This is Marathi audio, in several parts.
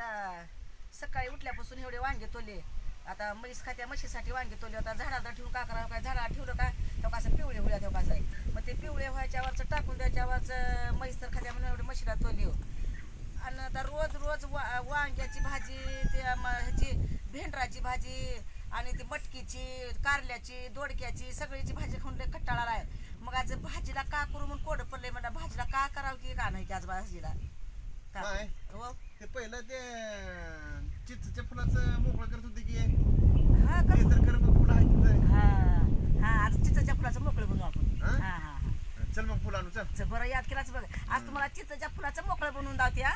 आता सकाळी उठल्यापासून एवढे वांगे तोले आता म्हैस खात्या म्हशीसाठी वांगे तोले आता झाडाला ठेवून का करावं? काय झाडाला ठेवलं का? तो कसं पिवळे होऊया तो कसं मग ते पिवळे व्हायच्यावरचं टाकून द्यायच्यावरचं म्हैस तर खात्या म्हणून एवढे म्हशीला तोले हो. आणि आता रोज रोज वा वांग्याची भाजी ते ह्याची भेंडराची भाजी आणि ती मटकीची कारल्याची दोडक्याची सगळीची भाजी खाऊन लय कट्टाळा आहे. मग आज भाजीला का करू म्हणून कोड पडले म्हणा भाजीला का करावं की? का नाही की आज भाजीला? का नाही. हो. ते पहिलं ते चिंचच्या फुलाचं मोकळं करत होते की? हा ते तर कर मग फुलं आहेत तिथं. हा. हा आज चिचाच्या फुलाचं मोकळं बनवू आपण. हा? हा हा हा. चल मग फुलं आणू चल. च- बरं याद केलाच बघ. आज तुम्हाला चिचाच्या फुलाचं मोकळं बनवून दावते हा.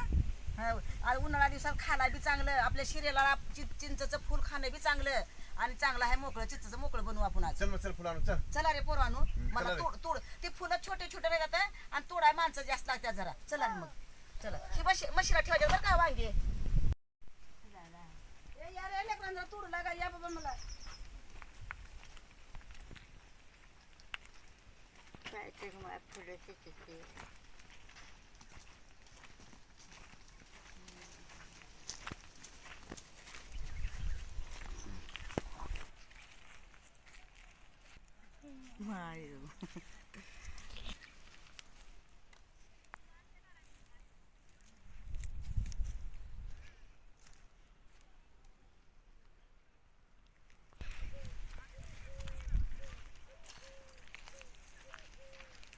हा. आज उन्हाळा दिवसात खायला बी चांगलं आपल्या शरीराला चि- चिंचचं फुल खाणं बी चांगलं आणि चांगलं आहे मोकळं चिंचचं मोकळं बनवू आपण आज. चल मग चल फुलं आणू चल. चला रे पोरानू मला चला रे. तोड तोड. ते फुलं छोटे छोटे राहतात आणि तोडाय माणसं जास्त लागतात जरा. चला रे मग. चला. ही मशी मशीला ठेवायचे बरं का वांगे? ए, या रे लेकरांना जरा तोडू लागा या बाबा मला. काय ते मला फुलाचे तिथे मायो.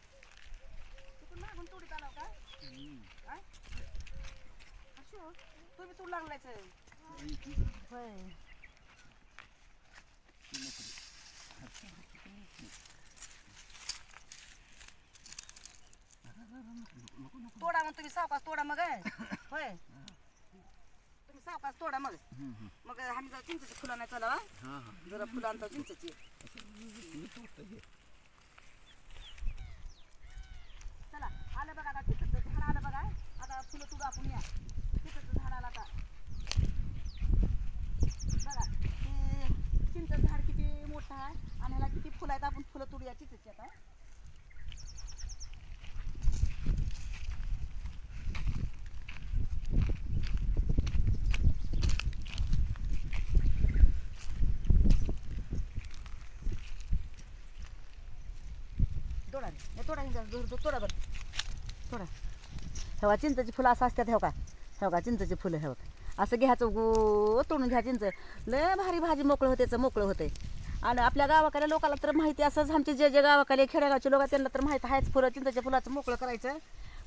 तिकडून मागून तोडीत आला का आ? अशो, तुम्ही तोड लागलायच. होय तोडा मग तुम्ही सावकाश तोडा मग होय. तुम्ही सावकाश तोडा मग. मग आम्ही जरा चिंचेची फुलं नाही चला जरा फुलं आणतो चिंचेची. चला आलं बघा आता चिंचेचं झाड आलं बघा. आता फुलं तोडू आपण या चिंचेचं झाड आलं आता बघा ते चिंचेचं झाड किती मोठं आहे आणि ह्याला किती फुलं आहेत आपण फुलं तोडूया आता तोडा तोडा तोडा बरं. तोडा. फुलं असं असतात हे का हे का चिंचची फुलं हे का असं घ्यायचं गो तोडून घ्या चिंच. लय भारी भाजी मोकळं होते मोकळं होते आणि आपल्या गावाकडल्या लोकाला तर माहिती असंच आमचे जे जे गावाकडे खेडेगावचे लोक आहेत, त्यांना तर माहीत आहेच फुलं चिंचेच्या फुलाचं मोकळं करायचं.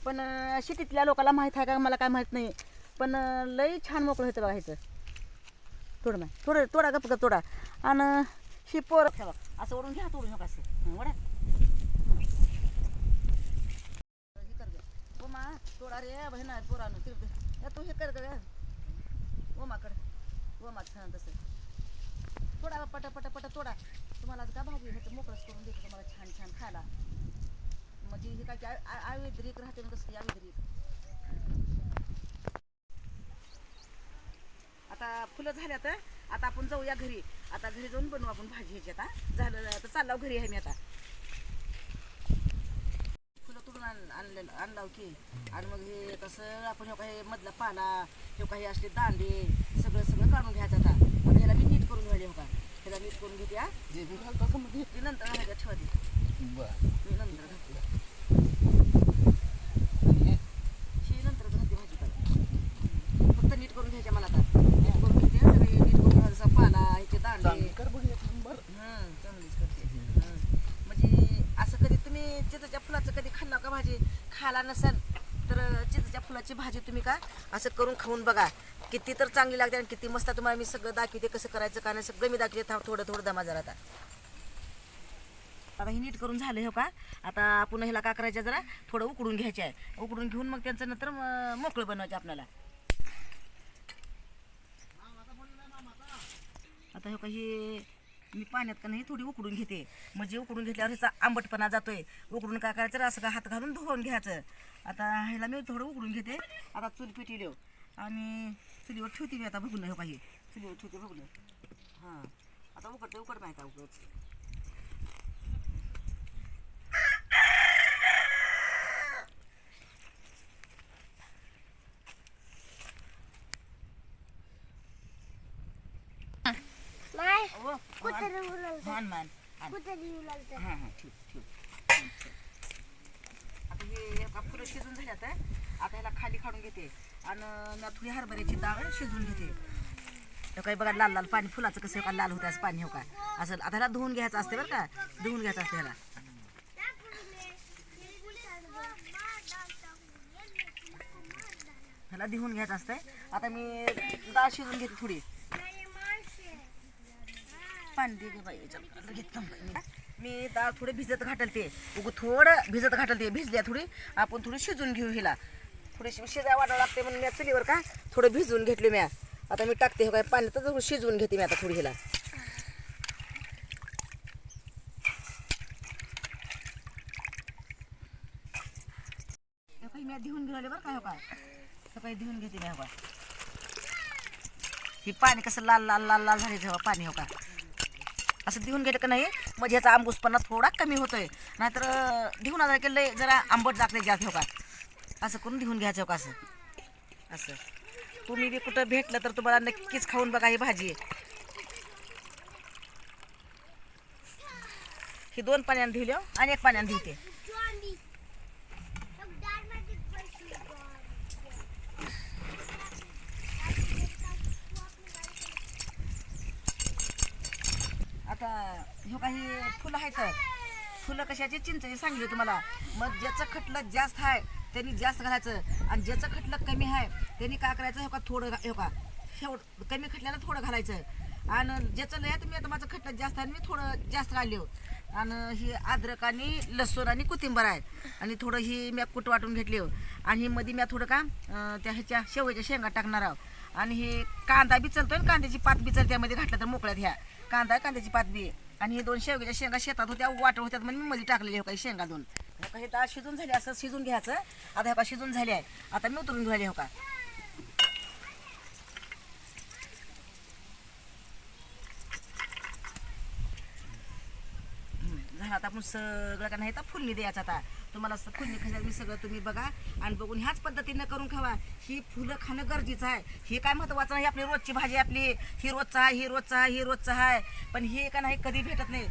पण शेतीतल्या लोकाला माहीत आहे का? मला काय माहीत नाही. पण लई छान मोकळं होतं बघायचं थोडं तोड नाही थोडं तोडा गप गप तोडा. आणि ही पोर ठेवा. असं ओढून घ्या तोडून नका असं. ओढा वडा हे. कर ओमा तोडा रे बहिणा पोरानं. तिरक या तू हे कर ओमाकड कर ओमा छान तसं. थोडा पट पट पट तोडा. तुम्हाला आज का भाजी ह्याचं मोकळंच करून देतो तुम्हाला छान छान खायला. म्हणजे हे काय की आयुर्वेदिक राहते ना कसं आयुर्वेदिक? आता फुलं झाल्यात आता आपण जाऊया घरी. आता घरी जाऊन बनवू आपण भाजी ह्याची आता. झालं तर चाललाव घरी आहे मी आता. फुलं तोडून आण आणलेलं आणलाव की. आणि मग हे तसं आपण हे काही मधला पाला हे काही असले दांडे सगळं सगळं काढून घ्यायचं आता आता ह्याला मी नीट करून घ्यायला हो का ह्याला नीट करून घेते हा ती नंतर घालायच्या ठेवा ती मी नंतर घालते ही नंतर घालते भाजी त्याला फक्त नीट करून घ्यायच्या मला आता नीट करून घेते सगळे नीट करून घ्यायचा पाला ह्याचे दांडे हं, चांगलीच करते हं. म्हणजे असं कधी तुम्ही चिताच्या फुलाचं कधी खाल्लं का भाजी खाला नसेल तर चिताच्या फुलाची भाजी तुम्ही का असं करून खाऊन बघा किती तर चांगली लागते आणि किती मस्त तुम्हाला मी सगळं दाखवते कसं करायचं का नाही. सगळं मी दाखवते. थोडं थोडं दमा जरा आता. आता हे नीट करून झालं हो का? आता आपण ह्याला का करायचं जरा? थोडं उकडून घ्यायचं आहे. उकडून घेऊन मग त्यांचं नंतर मोकळं बनवायचं आपल्याला. आता हो हे मी पाण्यात का नाही थोडी उकडून घेते. म्हणजे उकडून घेतल्यावर ह्याचा आंबटपणा जातोय. उकडून काय करायचं असं का हात घालून धुवून घ्यायचं. आता ह्याला मी थोडं उकडून घेते. आता चूल पेटी देऊ. आणि चुलीवर ठेवते मी आता बघून पाहिजे चुलीवर ठेवते बघून. हां. आता उकडते उकड माहिती उकडच मान मान हां हां ठेव ठेव. आता हे कापूर शिजून झाले आता. आता ह्याला खाली काढून घेते. आणि मी थोडी हरभऱ्याची डाळ शिजून घेते. काही बघा लाल लाल पाणी फुलाचं कसं हे का लाल होतं असं पाणी हो का? असं आता ह्याला धुवून घ्यायचं असते बरं का? धुवून घ्यायचं असते ह्याला. ह्याला धुवून घ्यायचं असतंय. आता मी डाळ शिजून घेते थोडी. पाणी दे बाई याच्यात. मी डाळ थोडी भिजत घाटलते. उगं थोडं भिजत घाटलते. भिजल्या थोडी आपण थोडी शिजून घेऊ हिला थोडीशी शिजाय वाढावं लागते म्हणून मी चुलीवर का थोडं भिजवून घेतली मी आता मी टाकते हो काय पाणी तर शिजवून घेते मी आता थोडी हिला मी धुवून घेऊन आले बरं काय हो काय हे धुवून घेते मी हे ही पाणी कसं लाल लाल लाल लाल झाले जेव्हा पाणी हो का? असं देऊन गेलं का नाही? म्हणजे ह्याचा आंबूसपणा थोडा कमी होतोय. नाहीतर देऊन आलं की लय जरा आंबट जाते जास्त हो का? असं करून देऊन घ्यायचं का असं? असं. तुम्ही बी कुठं भेटलं तर तुम्हाला नक्कीच खाऊन बघा ही भाजी ही दोन पाण्याने धुले आणि एक पाण्याने धुते आता ह्यो काही फुलं आहेत. फुलं कशाची? चिंचेची सांगितली तुम्हाला. मग ज्याचं खटलं जास्त आहे त्यांनी जास्त घालायचं. आणि ज्याचं खटलं कमी आहे त्यांनी काय करायचं हो का थोडं घा- हो का शेवट कमी खटल्याला थोडं घालायचं. आणि ज्याचं लय तर मी आता माझं खटलं जास्त आहे आणि मी थोडं जास्त घालले हो. आणि ही अद्रक आणि लसूण आणि कोथिंबर आहे. आणि थोडं ही मी कुट वाटून घेतली हो. आणि ही मध्ये मी थोडं का त्या ह्याच्या शेवयाच्या शेंगा टाकणार आहोत आणि हे कांदा बी चलतोय आणि कांद्याची पात बी त्यामध्ये घातलं तर मोकळ्यात ह्या. कांदा कांद्याची पात बी. आणि हे दोन शेवग्याच्या शेंगा शेतात होत्या वाटत होत्यात म्हणून मी मध्ये टाकलेले हो काही शेंगा दोन. हो का? हे डाळ शिजून झाली असं शिजून घ्यायचं. आता हे का शिजून झाली आहे. आता मी उतरून घेऊन हो का? झालं आता आपण सगळं का नाही तर फुलणी द्यायचं आता. तुम्हाला फुलणी खायला मी सगळं तुम्ही बघा आणि बघून ह्याच पद्धतीनं करून खावा. ही फुलं खाणं गरजेचं आहे. हे काय महत्त्वाचं नाही आपली रोजची भाजी आपली. ही रोजचा आहे ही रोजचा आहे ही रोजचा आहे. पण हे का नाही कधी भेटत नाही.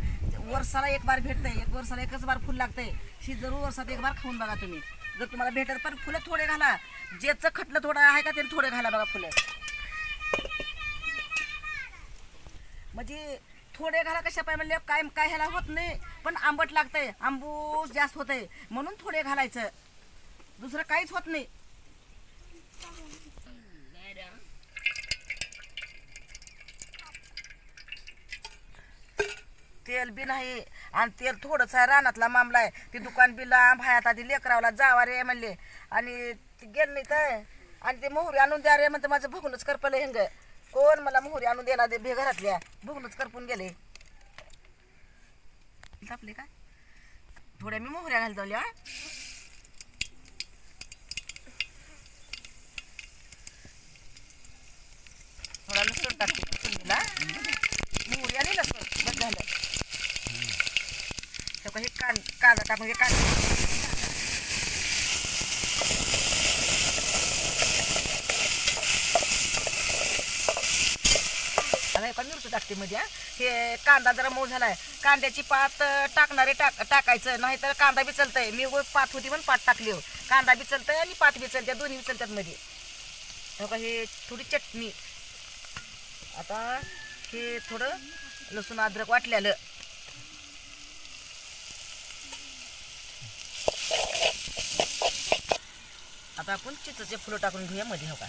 वर्षाला एक बार भेटतंय एक वर्षाला एकच बार फुल लागतंय. शी जरूर वर्षात एक बार खाऊन बघा तुम्ही. जर तुम्हाला भेटत पण फुलं थोडे घाला. ज्याचं खटलं थोडं आहे का ते थोडे घाला बघा फुलं. म्हणजे थोडे घाला कशा पाहिजे म्हणले काय काय ह्याला होत नाही पण आंबट लागतंय. आंबूस जास्त होतंय. म्हणून थोडे घालायचं. दुसरं काहीच होत नाही. तेल बी नाही. आणि तेल थोडंसं रानातला मामला आहे. ते दुकान बी लांब आहे. आधी लेकरावला जावा रे म्हणले. आणि ती गेल नाही तर आणि ते मोहरी आणून द्या रे म्हणते. माझं भुगणच करपलं हिंग कोण मला मोहरी आणून देणार दे भे घरातल्या? भुगणच करपून गेले. तापले का? थोड्या मी मोहऱ्या घालतवल्या थोडा लसूण टाकते चुलीला मोहरी आणि लसूण बस झालं तर कांदा टाकून कांदा. पण मिरची टाकते मध्ये हा. हे कांदा जरा मऊ झालाय. कांद्याची पात टाकणारे टाक टाकायचं नाहीतर कांदा बी चलतंय. मी पात होती पण पात टाकली हो. कांदा बी चलतंय आणि पात बी चलते दोन्ही बी चलतात मध्ये. हो का हे थोडी चटणी. आता हे थोडं लसूण अद्रक वाटलेलं. आता आपण चिचचे फुलं टाकून घेऊया मध्ये हो का?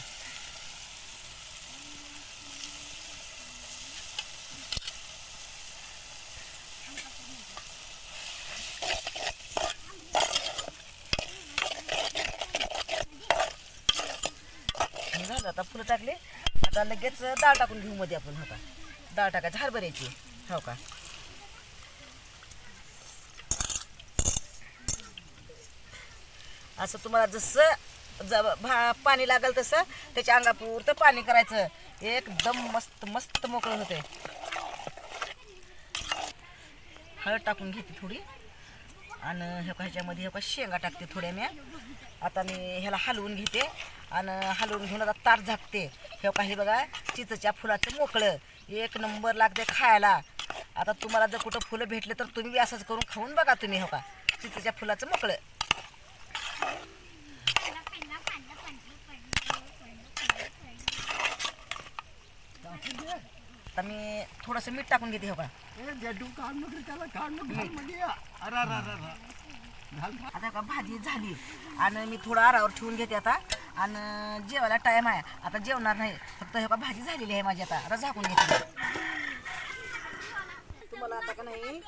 झालं आता फुलं टाकले. आता लगेच डाळ टाकून घेऊ मध्ये आपण हो का? डाळ टाकायची हरभऱ्याची हो का? असं तुम्हाला जसं ज भा पाणी लागेल तसं त्याच्या अंगापुरतं पाणी करायचं. एकदम मस्त मस्त मोकळं होते हळद टाकून घेते थोडी. आणि हे का ह्याच्यामध्ये हे का शेंगा टाकते थोड्या मी आता मी ह्याला हलवून घेते. आणि हलवून घेऊन आता ताट झाकते. हे काही हे बघा चिचच्या फुलाचं मोकळं. एक नंबर लागते खायला. आता तुम्हाला जर कुठं फुलं भेटले तर तुम्ही असंच करून खाऊन बघा तुम्ही हो का? चिचच्या फुलाचं मोकळं. आता मी थोडंसं मीठ टाकून घेते हो का ए, काढ त्याला काढ नको घाल मध्ये या. अरे अरे अरे अरे. घाल घाल. आता का भाजी झाली. आणि मी थोडं आरावर ठेवून घेते आता. आणि जेवायला टाइम आहे. आता जेवणार नाही. फक्त हे का भाजी झालेली आहे माझी आता. आता झाकून घेते तुम्हाला आता का नाही?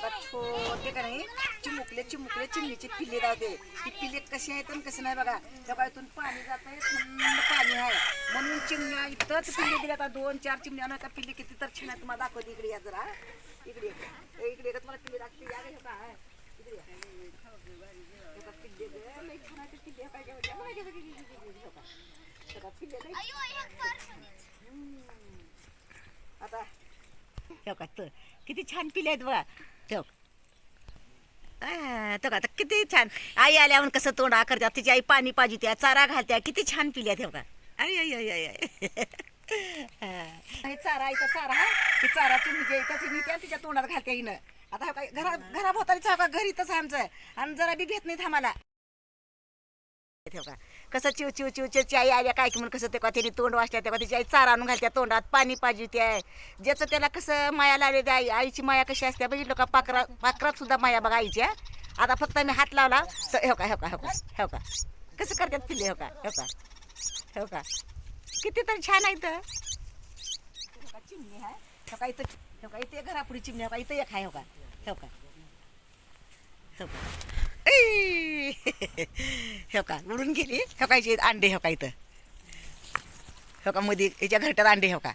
आता छोटे का नाही चिमुकले चिमुकले चिमणीचे पिल्ले राहते ती पिल्ले कशी आहेत आणि कसे नाही बघा. त्या काळातून पाणी जात आहे थंड पाणी आहे. म्हणून चिमण्या इथंच पिल्ले दिले आता दोन चार चिमण्या नका पिल्ले किती तर छान आहे तुम्हाला दाखवते इकडे या जरा. इकडे इकडे का तुम्हाला पिल्ले दाखवते या हे काय इकडे का पिल्ले पिल्ले, का पिल्ले आता. का किती छान पिले आहेत बघा. ठेव. आ, तो का आता किती छान. आई आल्यावर कसं तोंड करतात तिची आई पाणी पाहिजे त्या चारा घालत्या किती छान पिल्या ठेव का. आई आई आई आई आई. हे चारा इथं चारा हा? ती चाराची म्हणजे इथं मी त्या तिच्या तोंडात घालते हिनं. आता हा काय घरा घराभोवतालीच हा घर इथंच आहे आमचं. आणि जरा बी भेट नाहीत आम्हाला ठेव का कसं चिव चिव चिव चिवची आई आल्या काय की म्हणून कसं ते का तिने तोंड वाचल्या तेव्हा तिची आई चारा आणून घालत्या तोंडात पाणी पाहिजे त्या ज्याचं त्याला कसं माया लागली ते आई आईची माया कशी असते बघितलं का पाकरा पाकरात सुद्धा माया बघा आईच्या आता फक्त मी हात लावला तर हो का हो का हो का हो का कसं करतात पिल्ले हो का हो का हो का किती तर छान आहे तर चिमणी आहे हो का इथं हो का इथे घरापुढे चिमणी हो का इथं एक आहे हो का हो का हो का हो का उडून गेली. हो अंडे हो का इथं. हो का मध्ये याच्या घरट्यात अंडे हो का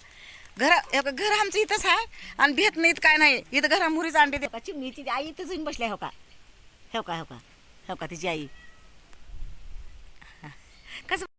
घर हो का घर आमचं इथंच आहे आणि भेट नाहीत काय नाही. इथं घरामुरीच अंडे दे. का चिमणीची आई इथंच येऊन बसल्या हो का हो का हो का हो का तिची आई. कसं